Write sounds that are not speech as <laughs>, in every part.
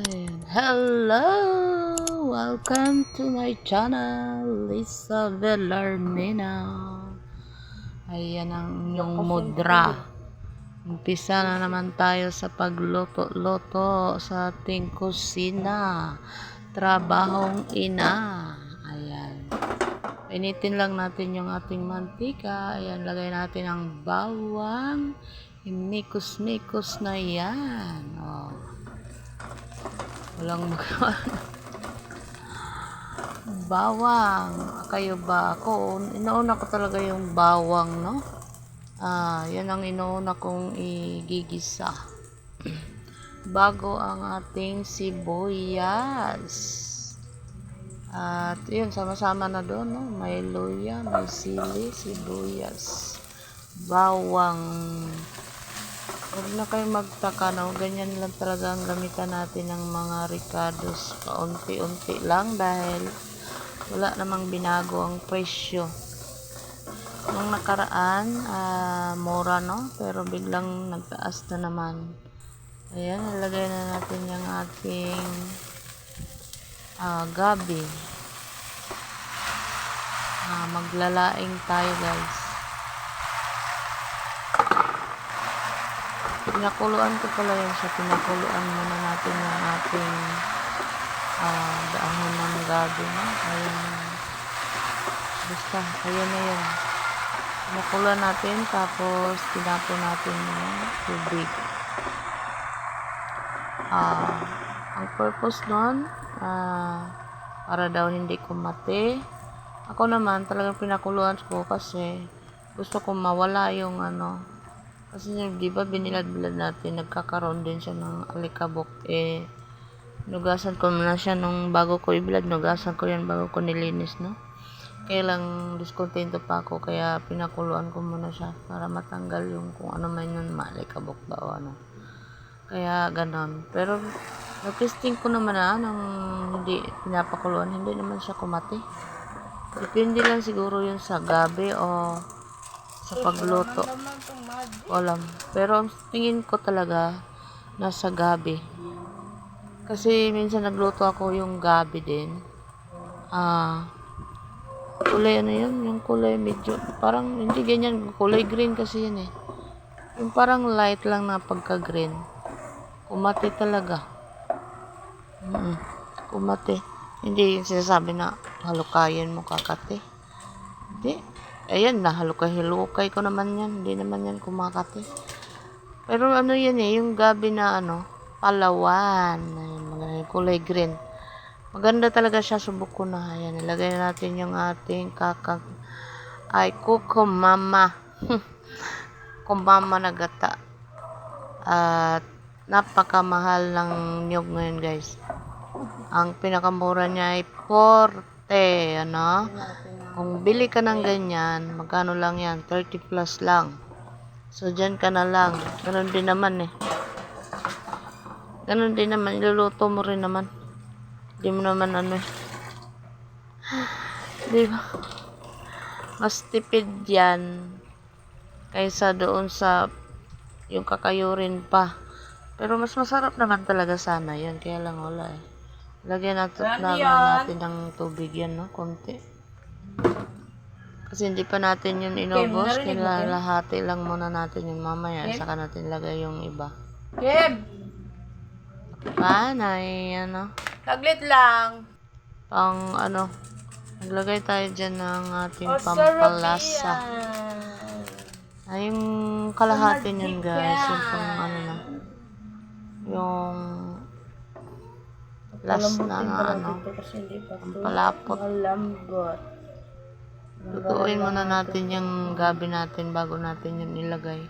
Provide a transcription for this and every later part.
Ayan. Hello! Welcome to my channel, Lisa Villarmina. Ayan ang inyong mudra. Umpisa na naman tayo sa pagluto-luto sa ating kusina. Trabahong ina. Ayan. Initin lang natin yung ating mantika. Ayan, lagay natin ang bawang. Himikos-mikos na yan. Oh. Walang magawa. bawang. Kayo ba? Ako, inauna ko talaga yung bawang, no? Ah, yan ang inauna kong igigisa. Bago ang ating sibuyas. At yun, sama-sama na doon, no? May luya, may sili, sibuyas, bawang. Huwag na kayo magtaka, no? Ganyan lang talaga ang gamitan natin ng mga ricados. Paunti-unti lang dahil wala namang binago ang presyo. Nung nakaraan, ah, mura, no? Pero biglang nagtaas na naman. Ayan, nalagay na natin yung ating ah, gabi. Ah, maglalaing tayo, guys. Pinakuluan ko pala yun sa pinakuluan muna natin yung ating ah, dahon ng gabi? Ayan. Basta, ayan na yun. Pinakuluan natin, tapos tinapo natin yung tubig. Ah, ang purpose nun, ah, para daw hindi kumate. Ako naman, talagang pinakuluan ko kasi gusto ko mawala yung ano, kasi di ba binilad-bilad natin, nagkakaroon din siya ng alikabok. Eh, nugasan ko na siya nung bago ko ibilad, nugasan ko yan bago ko nilinis, no? Kaya lang diskontento pa ako, kaya pinakuluan ko muna siya para matanggal yung kung ano man yun, maalikabok ba o ano. Kaya ganon. Pero na-testing ko naman na nang hindi pinapakuluan, hindi naman siya kumati. Depende lang siguro yun sa gabi o sa pagluto. Walam. Pero tingin ko talaga nasa gabi. Kasi minsan nagluto ako yung gabi din. Ah, kulay ano yun? Yung kulay medyo, parang hindi ganyan, kulay green kasi yan eh. Yung parang light lang na pagka-green. Kumati talaga. Mm kumati. Hindi yung sinasabi na halukayin mo kakati. Hindi. Ayan, nahalukay-hilukay ko naman yan. Hindi naman yan kumakati. Pero ano yan eh, yung gabi na ano, palawan. Ayun, mga kulay green. Maganda talaga siya, subok ko na. Ayan, ilagay natin yung ating kakag... Ay, kukumama. <laughs> kumama na gata. At napakamahal ng niyog ngayon guys. Ang pinakamura niya ay 40, ano? Kung bili ka ng ganyan, magkano lang yan? 30 plus lang. So, dyan ka na lang. Ganon din naman eh. Ganon din naman. Iluluto mo rin naman. Hindi mo naman ano eh. <sighs> Di ba? Mas tipid yan kaysa doon sa yung kakayurin pa. Pero mas masarap naman talaga sana yan. Kaya lang wala eh. Lagyan natin, natin ng tubig yan, no? Konti. Kasi hindi pa natin yun inubos. Kilalahati lang muna natin yung mamaya. Saka natin lagay yung iba. Keb, Panay, ano? taglit lang. Pang, ano? Maglagay tayo dyan ng ating O, pampalasa. sarap yan. Ay, yung kalahati yun, guys. Yung pang, ano na. Yung last na, na ano. Kasi hindi pa Ang palapot. malambot. Lutuin muna natin yung gabi natin bago natin yun ilagay.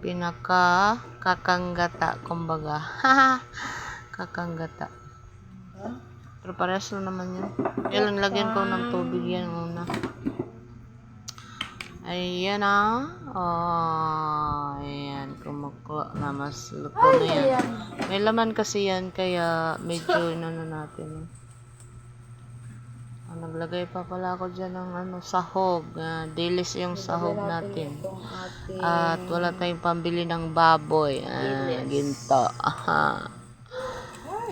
Pinaka kakanggata, kumbaga. <laughs> kakanggata. Pero parehas lang naman yun. Kailan lagyan ko ng tubig yan muna. Ayan na. Oh, ayan. Kumukuha na mas luto na yan. May laman kasi yan, kaya medyo <laughs> inano natin. Ah, naglagay pa pala ako dyan ng ano, sahog. Ah, dilis yung sahog natin. At wala tayong pambili ng baboy. Ah, ginto. Aha.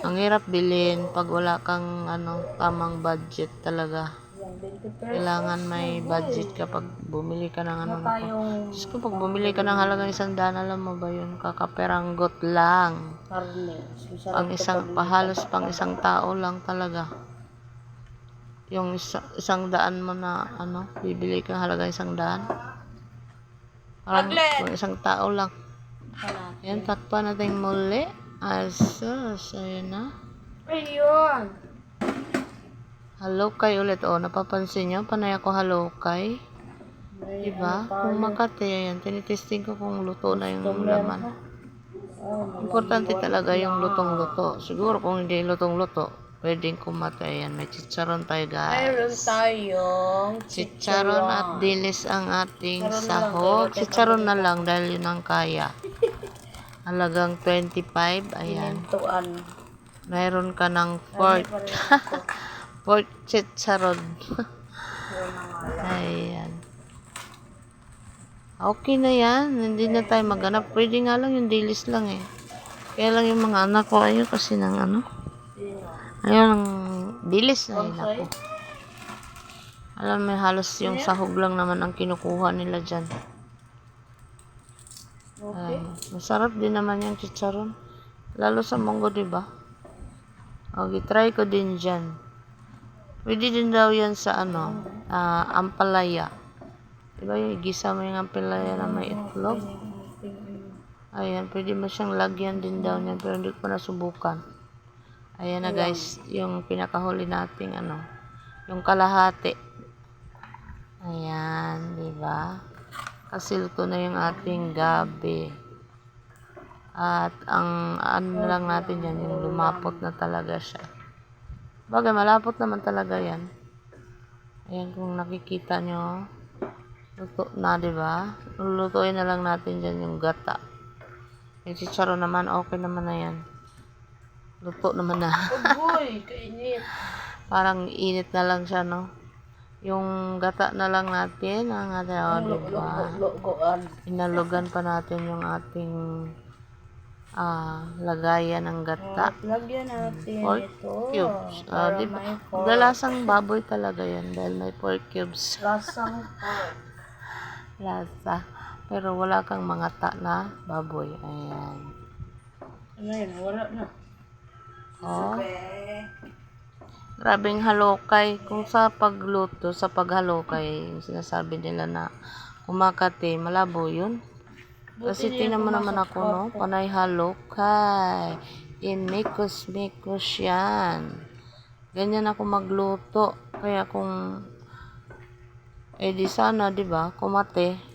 Ang hirap bilhin pag wala kang ano, tamang budget talaga. yung 20 pesos. Kailangan may budget ka pag bumili ka ng ano. Diyos ko, pag bumili ka ng halagang isang daan, alam mo ba yun? Kakaperanggot lang. Pang isang, pahalos pang isang tao lang talaga. Yung isa, isang daan mo na, ano, bibili ka halaga isang daan. Parang pang isang tao lang. Yan, takpan natin muli. Asus, ayun na. Ayun. Halokay ulit. O, napapansin nyo? Panay ako halokay. May Diba? Kung makati, ayan, tinitesting ko kung luto na yung laman. Oh, Importante talaga yung lutong-luto. Siguro kung hindi lutong-luto, pwedeng kumatay. Ayan, may chicharon tayo Mayroon guys. tayong Chicharon at dilis ang ating sahog. Chicharon na lang dahil yun ang kaya. <laughs> Halagang 25. Ayan. Tuan. Mayroon ka ng pork. <laughs> pork chicharon. Ayan. Okay na yan. Hindi na tayo maghanap. Pwede nga lang yung dilis lang eh. Kaya lang yung mga anak ko ayun kasi ng ano. Ayun ang dilis na yun ako. Alam mo, halos yung sahog lang naman ang kinukuha nila dyan. Ay, masarap din naman yung chicharon. Lalo sa munggo, di ba? Okay, try ko din dyan. Pwede din daw yan sa ano, ah, ampalaya. Di ba yung gisa mo yung ampalaya na may itlog? Ayan, pwede mo siyang lagyan din daw niyan pero hindi ko pa nasubukan. Ayan na guys, yung pinakahuli nating ano, yung kalahati. Ayan, di ba? Kasi luto na yung ating gabi. At ang ano lang natin yan, yung lumapot na talaga siya. Bagay, malapot naman talaga yan. Ayan, kung nakikita nyo, luto na, di ba? Lulutuin na lang natin dyan yung gata. Yung chicharo naman, okay naman na yan. Luto naman na. Uy, kainit. <laughs> Parang init na lang siya, no? Yung gata na lang natin, ang ating, oh, di ba? Logoan. Inalugan pa natin yung ating ah lagayan ng gata. Lagyan natin Pork ito. cubes. Ah, di ba? Galasang baboy talaga yan dahil may pork cubes. Lasang pork. Lasa. Pero wala kang mga ta na baboy. Ayan. Ano yun? Wala na. Oh. Grabing halokay. Kung sa pagluto, sa paghalokay, sinasabi nila na kumakati, malabo yun. Kasi tingnan mo naman ako, no? Panay halokay. Imikos-mikos yan. Ganyan ako magluto. Kaya kung eh di sana, di ba, kumate.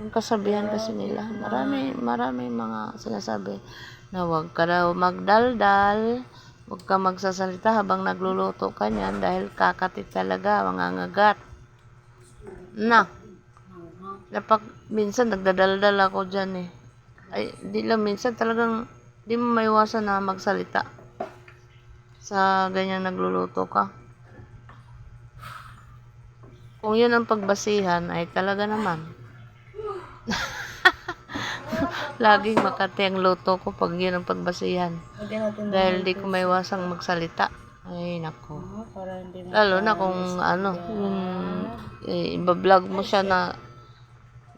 Yung kasabihan kasi nila, marami, marami mga sinasabi na huwag ka daw magdaldal, huwag ka magsasalita habang nagluluto ka niyan dahil kakati talaga, mga ngagat. Na, napag, minsan nagdadaldal ako dyan eh. Ay, di lang minsan talagang di mo maiwasan na magsalita sa ganyan nagluluto ka. Kung yun ang pagbasihan, ay talaga naman. <laughs> Laging makati ang luto ko pag yun ang pagbasihan. Dahil di ko maiwasang magsalita. Ay, nako. mo Lalo na kung ano, yung eh, ibablog mo siya na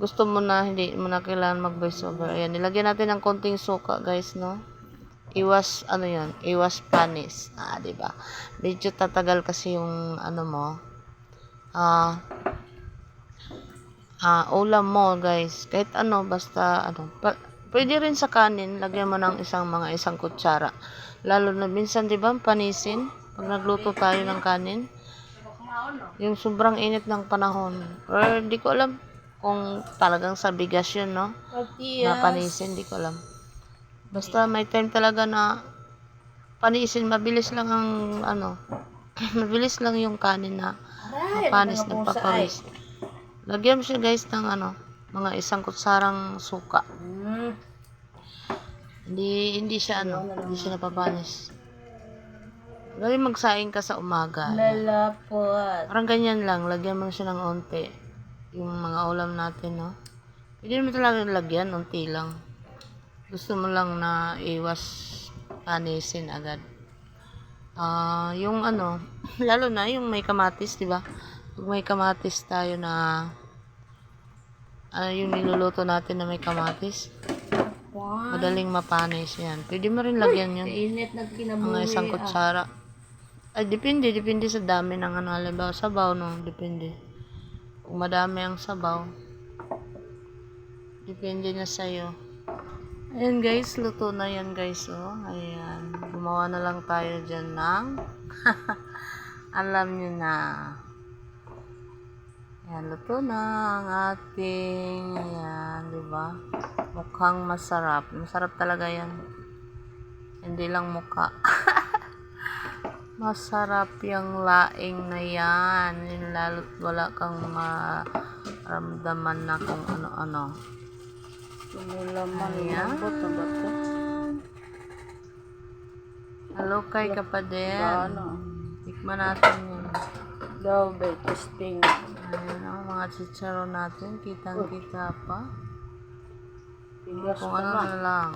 gusto mo na hindi mo na kailangan mag voice over. Ayan, nilagyan natin ng konting suka, guys, no? Iwas, ano yan, iwas panis. Ah, di ba? Medyo tatagal kasi yung, ano mo, ah, ah, ulam mo, guys. Kahit ano, basta, ano, pa, pwede rin sa kanin, lagyan mo ng isang mga isang kutsara. Lalo na minsan, di ba, panisin, pag nagluto tayo ng kanin, yung sobrang init ng panahon. Or di ko alam kung talagang sa bigas yun, no? Na panisin, di ko alam. Basta may time talaga na panisin, mabilis lang ang, ano, <clears throat> mabilis lang yung kanin na ano na nagpapanis. Lagyan mo siya guys ng ano, mga isang kutsarang suka. Hmm. Hindi hindi siya ano, hindi siya napapanis. Dali magsaing ka sa umaga. Lalapot. Parang ganyan lang, lagyan mo siya ng onti. Yung mga ulam natin, no? Pwede mo talaga lagyan, unti lang. Gusto mo lang na iwas panisin agad. Ah, yung ano, <clears throat> lalo na yung may kamatis, di ba? Pag may kamatis tayo na ano yung niluluto natin na may kamatis, Wow. madaling mapanis yan. Pwede mo rin lagyan yun. Init na kinabuhi. Mga isang kutsara. Ay, depende. Depende sa dami ng ano. Halimbawa, sabaw, no? Depende. Kung madami ang sabaw, depende na sa'yo. Ayan guys, luto na yan guys, oh. Ayan. Gumawa na lang tayo dyan ng <laughs> alam nyo na. Ayan, luto na ang ating, ayan, di ba? Mukhang masarap. Masarap talaga yan. Hindi lang mukha. <laughs> Masarap yung laing na yan. Yung lalo't wala kang maramdaman na kung ano-ano. Tumulaman. Ito? Hello kay kapaden. Ano? Tikman natin yun. Ba testing. Ayan ang mga chicharon natin. Kitang-kita pa. Kung ano na lang.